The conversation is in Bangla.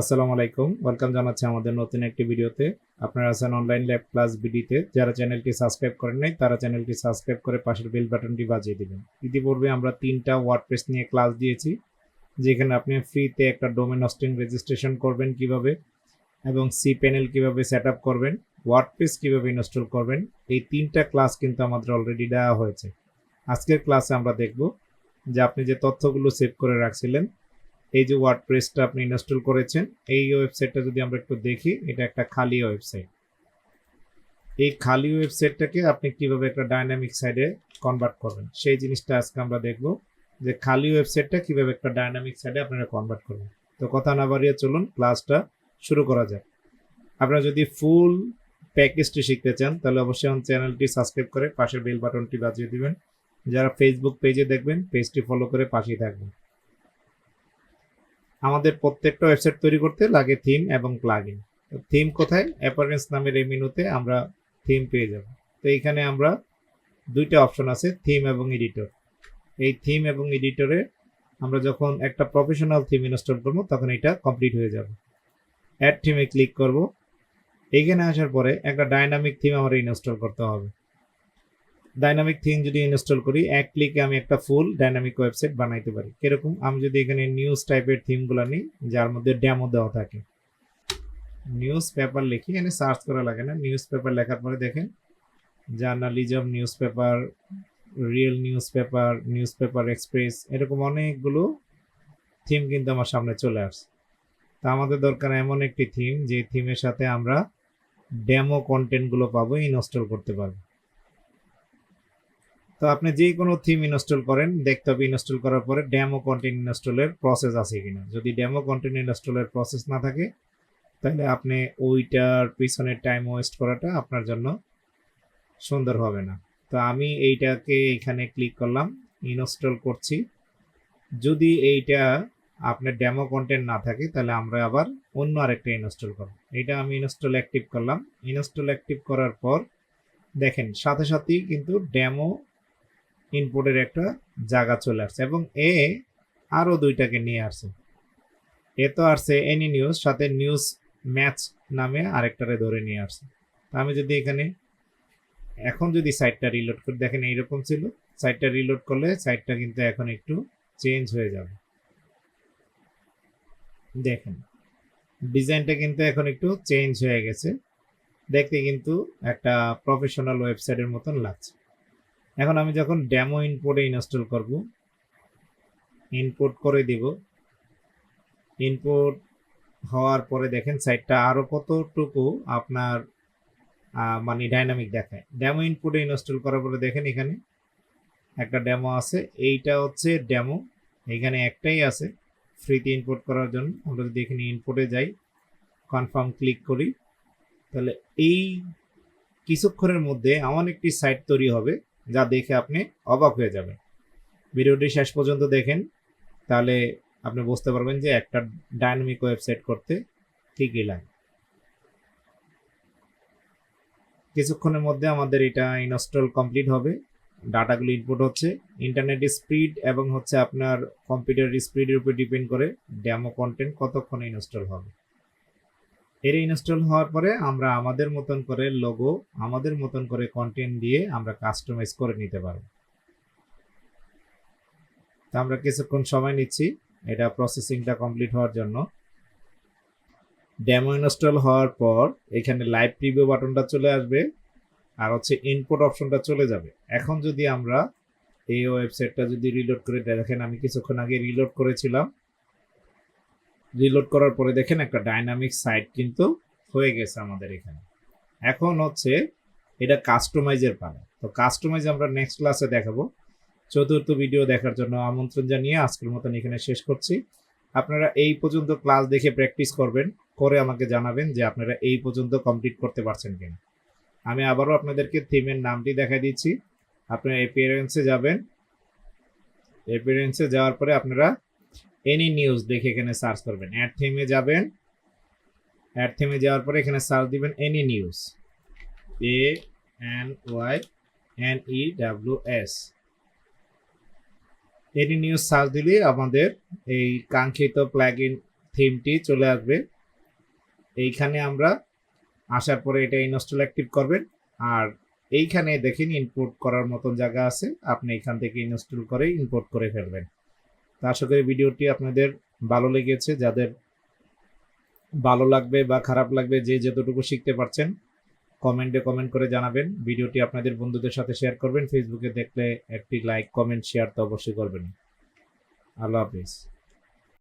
আসসালামু আলাইকুম। ওয়েলকাম জানাচ্ছি আমাদের নতুন একটি ভিডিওতে। আপনারা আছেন অনলাইন ল্যাব ক্লাস বিডিতে। যারা চ্যানেলটি সাবস্ক্রাইব করেন নাই, তারা চ্যানেলটি সাবস্ক্রাইব করে পাশের বেল বাটনটি বাজিয়ে দিবেন। ইতিপূর্বে আমরা তিনটা ওয়ার্ডপ্রেস নিয়ে ক্লাস দিয়েছি, যেখানে আপনি ফ্রিতে একটা ডোমেন হোস্টিং রেজিস্ট্রেশন করবেন কীভাবে এবং সি প্যানেল কীভাবে সেট আপ করবেন, ওয়ার্ডপ্রেস কীভাবে ইনস্টল করবেন, এই তিনটা ক্লাস কিন্তু আমাদের অলরেডি দেওয়া হয়েছে। আজকের ক্লাসে আমরা দেখব যে আপনি যে তথ্যগুলো সেভ করে রাখছিলেন এই যে ওয়ার্ডপ্রেসটা আপনি ইনস্টল করেছেন, এই ওয়েবসাইটটা যদি আমরা একটু দেখি, এটা একটা খালি ওয়েবসাইট এই খালি ওয়েবসাইটটাকে আপনি কীভাবে একটা ডাইনামিক সাইডে কনভার্ট করবেন? সেই জিনিসটা আজকে আমরা দেখব যে খালি ওয়েবসাইটটা কীভাবে একটা ডাইনামিক সাইডে আপনারা কনভার্ট করবেন। তো কথা না বাড়িয়ে চলুন ক্লাসটা শুরু করা যাক। আপনারা যদি ফুল প্যাকেজটি শিখতে চান, তাহলে অবশ্যই আমার চ্যানেলটি সাবস্ক্রাইব করে পাশের বেল বাটনটি বাজিয়ে দিবেন। যারা ফেসবুক পেজে দেখবেন পেজটি ফলো করে পাশেই থাকবেন। আমাদের প্রত্যেকটা ওয়েবসাইট তৈরি করতে লাগে থিম এবং প্লাগইন থিম কোথায়? অ্যাপারেন্স নামের এই মেনুতে আমরা থিম পেয়ে যাব। তো এইখানে আমরা দুইটা অপশন আছে থিম এবং এডিটর এই থিম এবং এডিটরে আমরা যখন একটা প্রফেশনাল থিম ইনস্টল করব, তখন এটা কমপ্লিট হয়ে যাবে। অ্যাড থিমে ক্লিক করব। এইখানে আসার পরে একটা ডাইনামিক থিম আমরা ইনস্টল করতে হবে। ডাইনামিক থিম যদি ইনস্টল করি, এক ক্লিকে আমি একটা ফুল ডাইনামিক ওয়েবসাইট বানাইতে পারি। কীরকম? আমি যদি এখানে নিউজ টাইপের থিমগুলো নিই, যার মধ্যে ড্যামো দেওয়া থাকে। নিউজ পেপার লিখি এখানে সার্চ করা লাগে না। নিউজ পেপার লেখার পরে দেখেন journalism news paper real news paper news paper express এরকম অনেকগুলো থিম কিন্তু আমার সামনে চলে আসছে। তা আমাদের দরকার এমন একটি থিম যে থিমের সাথে আমরা ডেমো কন্টেন্টগুলো পাবো ইনস্টল করতে পারব। তো আপনি যে কোনো থিম ইনস্টল করেন দেখতে হবে ইনস্টল করার পরে ডেমো কন্টেন্ট ইনস্টলের প্রসেস আছে কিনা। যদি ডেমো কন্টেন্ট ইনস্টলের প্রসেস না থাকে, তাহলে আপনি ওইটার পিছনে টাইম ওয়েস্ট করাটা আপনার জন্য সুন্দর হবে না। তো আমি এইটাকে এখানে ক্লিক করলাম ইনস্টল করছি। যদি এইটা আপনার ডেমো কন্টেন্ট না থাকে, তাহলে আমরা আবার অন্য আরেকটা ইনস্টল করব। এটা আমি ইনস্টল অ্যাক্টিভ করলাম। ইনস্টল অ্যাক্টিভ করার পর দেখেন, সাথে সাথেই কিন্তু ডেমো ইনপুটের একটা জায়গা চলে আসছে এবং এ আরও দুইটাকে নিয়ে আসছে। এ তো আসছে এনি নিউজ সাথে নিউজ ম্যাচ নামে আরেকটারে ধরে নিয়ে আসছে। আমি যদি এখানে, এখন যদি সাইটটা রিলোড করি, দেখেন এইরকম ছিল। সাইটটা রিলোড করলে সাইটটা কিন্তু এখন একটু চেঞ্জ হয়ে যাবে। দেখেন ডিজাইনটা কিন্তু এখন একটু চেঞ্জ হয়ে গেছে। দেখতে কিন্তু একটা প্রফেশনাল ওয়েবসাইটের মতন লাগছে। এখন আমি যখন ডেমো ইনপোর্টে ইনস্টল করব ইনপোর্ট করে দিব। ইনপোর্ট হওয়ার পরে দেখেন সাইটটা আরও কতটুকু আপনার মানে ডাইনামিক দেখায়। ডেমো ইনপুটে ইনস্টল করার পরে দেখেন এখানে একটা ডেমো আছে। এইটা হচ্ছে ডেমো এখানে একটাই আছে ফ্রিতে ইনপুট করার জন্য। আমরা যদি এখানে ইনপুটে যাই কনফার্ম ক্লিক করি, তাহলে এই কিছুক্ষণের মধ্যে এমন একটি সাইট তৈরি হবে যা দেখে আপনি অবাক হয়ে যাবেন। ভিডিওটি শেষ পর্যন্ত দেখেন, তাহলে আপনি বুঝতে পারবেন যে একটা ডাইনামিক ওয়েবসাইট করতে কি কি লাগে। কিছুক্ষণের মধ্যে আমাদের এটা ইনস্টল কমপ্লিট হবে। ডাটাগুলো ইনপুট হচ্ছে। ইন্টারনেট স্পিড এবং হচ্ছে আপনার কম্পিউটার স্পিডের উপর ডিপেন্ড করে ডেমো কন্টেন্ট কতক্ষণে ইনস্টল হবে। এর ইনস্টল হওয়ার পরে আমরা আমাদের মতন করে লোগো আমাদের মতন করে কন্টেন্ট দিয়ে আমরা কাস্টমাইজ করে নিতে পারব। তা আমরা কিছুক্ষণ সময় নিচ্ছি, এটা প্রসেসিংটা কমপ্লিট হওয়ার জন্য। ডেমো ইনস্টল হওয়ার পর এখানে লাইভ প্রিভিউ বাটনটা চলে আসবে, আর হচ্ছে ইনপুট অপশনটা চলে যাবে। এখন যদি আমরা এই ওয়েবসাইটটা যদি রিলোড করে, দেখেন আমি কিছুক্ষণ আগে রিলোড করেছিলাম রিলোড করার পরে দেখেন একটা ডাইনামিক সাইট কিন্তু হয়ে গেছে আমাদের এখানে। এখন হচ্ছে এটা কাস্টমাইজের পালা। তো কাস্টমাইজ আমরা নেক্সট ক্লাসে দেখাবো। চতুর্থ ভিডিও দেখার জন্য আমন্ত্রণ জানিয়ে আজকের মতন এখানে শেষ করছি। আপনারা এই পর্যন্ত ক্লাস দেখে প্র্যাকটিস করবেন, করে আমাকে জানাবেন যে আপনারা এই পর্যন্ত কমপ্লিট করতে পারছেন কিনা। আমি আবারও আপনাদেরকে থিমের নামটি দেখাই দিচ্ছি। আপনারা এপিয়ারেন্সে যাবেন। এপিয়ারেন্সে যাওয়ার পরে আপনারা এনি নিউজ দেখে এখানে সার্চ করবেন। অ্যাড থিমে যাবেন। অ্যাড থিমে যাওয়ার পরে এখানে সার্চ দিবেন any news A N Y N E W S any news search দিলে আমাদের এই কাঙ্ক্ষিত প্ল্যাগ প্লাগইন থিমটি চলে আসবে। এইখানে আমরা আসার পরে এটা ইনস্টল অ্যাক্টিভ করবেন। আর এইখানে দেখেন ইনপোর্ট করার মতন জায়গা আছে। আপনি এখান থেকে ইনস্টল করে ইম্পোর্ট করে ফেলবেন। আশা করি ভিডিওটি আপনাদের ভালো লেগেছে। যাদের ভালো লাগবে বা খারাপ লাগবে, যে যতটুকু শিখতে পারছেন, কমেন্টে কমেন্ট করে জানাবেন। ভিডিওটি আপনাদের বন্ধুদের সাথে শেয়ার করবেন। ফেসবুকে দেখলে একটি লাইক, কমেন্ট, শেয়ার তো অবশ্যই করবেন। আল্লাহ হাফিজ।